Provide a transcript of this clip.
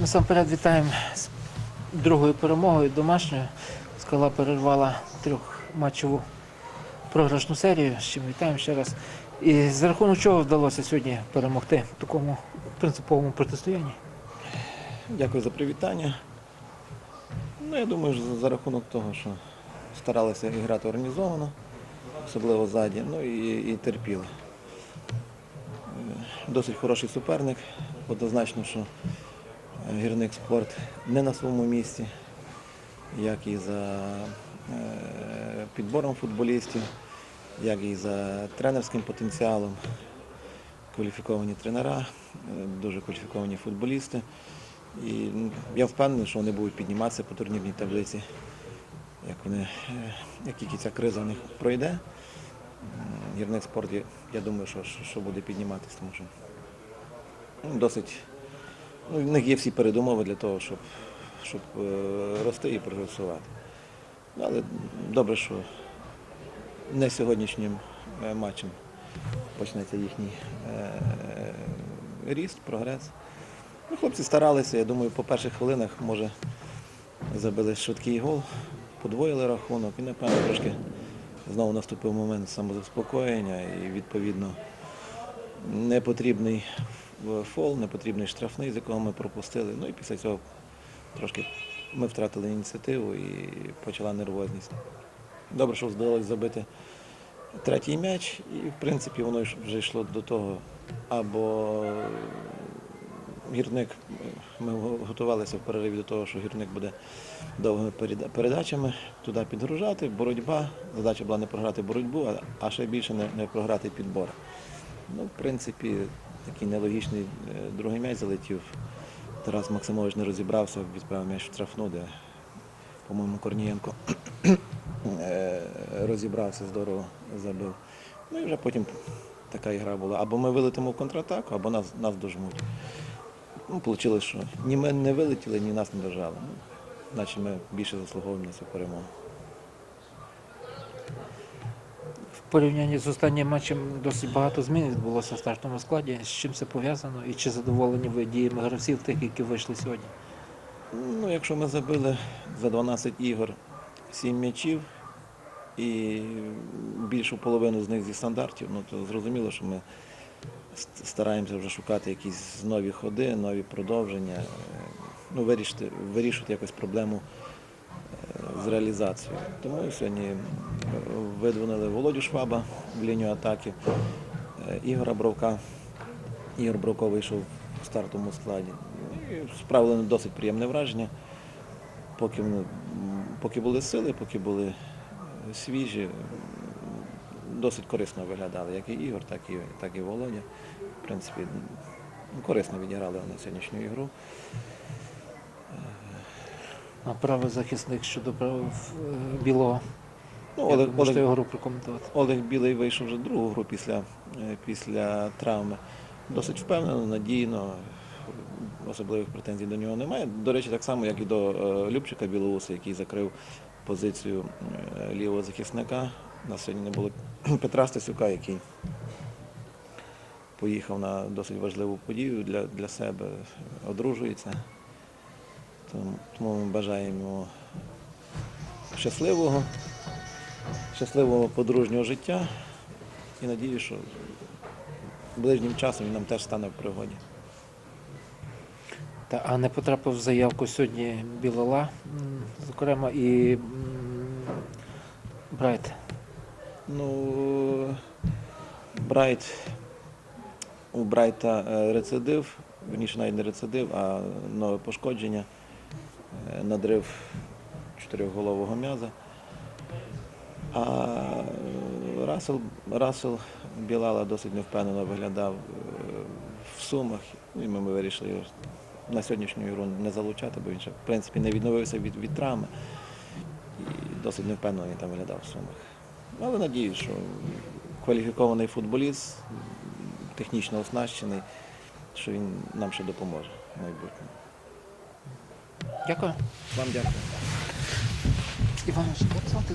Насамперед вітаємо з другою перемогою домашньою. Скала перервала трьохматчеву програшну серію. З чим вітаємо ще раз. І за рахунок чого вдалося сьогодні перемогти в такому принциповому протистоянні? Дякую за привітання. Ну, я думаю, що за рахунок того, що старалися грати організовано, особливо ззаді, ну і, і терпіли. Е, Досить хороший суперник. Однозначно, що гірник спорт не на своєму місці, як і за е, підбором футболістів, як і за тренерським потенціалом. Кваліфіковані тренера, е, дуже кваліфіковані футболісти. І ну, я впевнений, що вони будуть підніматися по турнірній таблиці. Як, вони, е, як тільки ця криза в них пройде, гірник спорт, я, думаю, що, що буде підніматися, тому що ну, досить. Ну, в них є всі передумови для того, щоб, щоб е, рости і прогресувати. Але добре, що не сьогоднішнім е, матчем почнеться їхній е, ріст, прогрес. Ну, хлопці старалися, я думаю, по перших хвилинах, може, забили швидкий гол, подвоїли рахунок і, напевно, трошки знову наступив момент самозаспокоєння і, відповідно, непотрібний фол, непотрібний штрафний, з якого ми пропустили. Ну і після цього трошки ми втратили ініціативу і почала нервозність. Добре, що вдалося забити третій м'яч, і в принципі воно вже йшло до того, або гірник, ми готувалися в перериві до того, що гірник буде довгими передачами туди підгружати, боротьба. Задача була не програти боротьбу, а- ще більше не, програти підбор. Ну, в принципі, такий нелогічний е, другий м'яч залетів. Тарас Максимович не розібрався, відправив м'яч в штрафну, де, по-моєму, Корнієнко е, розібрався, здорово забив. Ну і вже потім така ігра була. Або ми вилетимо в контратаку, або нас, нас дожмуть. Ну, вийшло, що ні ми не вилетіли, ні нас не дожали. Ну, наче ми більше заслуговуємо на цю перемогу. В порівнянні з останнім матчем досить багато змін відбулося в стартовому складі. З чим це пов'язано і чи задоволені ви діями гравців тих, які вийшли сьогодні? Ну, якщо ми забили за 12 ігор 7 м'ячів і більшу половину з них зі стандартів, ну то зрозуміло, що ми стараємося вже шукати якісь нові ходи, нові продовження, ну, вирішити, вирішувати якось проблему е, з реалізацією. Тому сьогодні видвинули Володю Шваба в лінію атаки, е, Ігора Бровка. Ігор Бровко вийшов в стартовому складі. І справили досить приємне враження. Поки, поки були сили, поки були е, свіжі, досить корисно виглядали, як і Ігор, так і, так і Володя. В принципі, корисно відіграли на сьогоднішню ігру. А правий захисник щодо е, білого. Ну, Олег, можете Олег, його гру прокоментувати? Олег Білий вийшов вже другу гру після, е, після травми. Досить впевнено, надійно, особливих претензій до нього немає. До речі, так само, як і до е, Любчика Білоуса, який закрив позицію е, лівого захисника. У нас сьогодні не було Петра Стасюка, який поїхав на досить важливу подію для, для себе, одружується. Тому, тому ми бажаємо щасливого щасливого подружнього життя і надію, що ближнім часом він нам теж стане в пригоді. Та, а не потрапив в заявку сьогодні Білола, зокрема, і Брайт. Ну, Брайт, у Брайта е, рецидив, верніше навіть не рецидив, а нове пошкодження, е, надрив чотирьохголового м'яза. А Расел, Расел Білала досить невпевнено виглядав е, в сумах. Ну, І ми, ми вирішили його на сьогоднішню ігру не залучати, бо він ще в принципі не відновився від, від травми. І досить невпевнено він там виглядав в сумах. Але надіюсь, що кваліфікований футболіст, технічно оснащений, що він нам ще допоможе в майбутньому. Дякую. Вам дякую. Звати?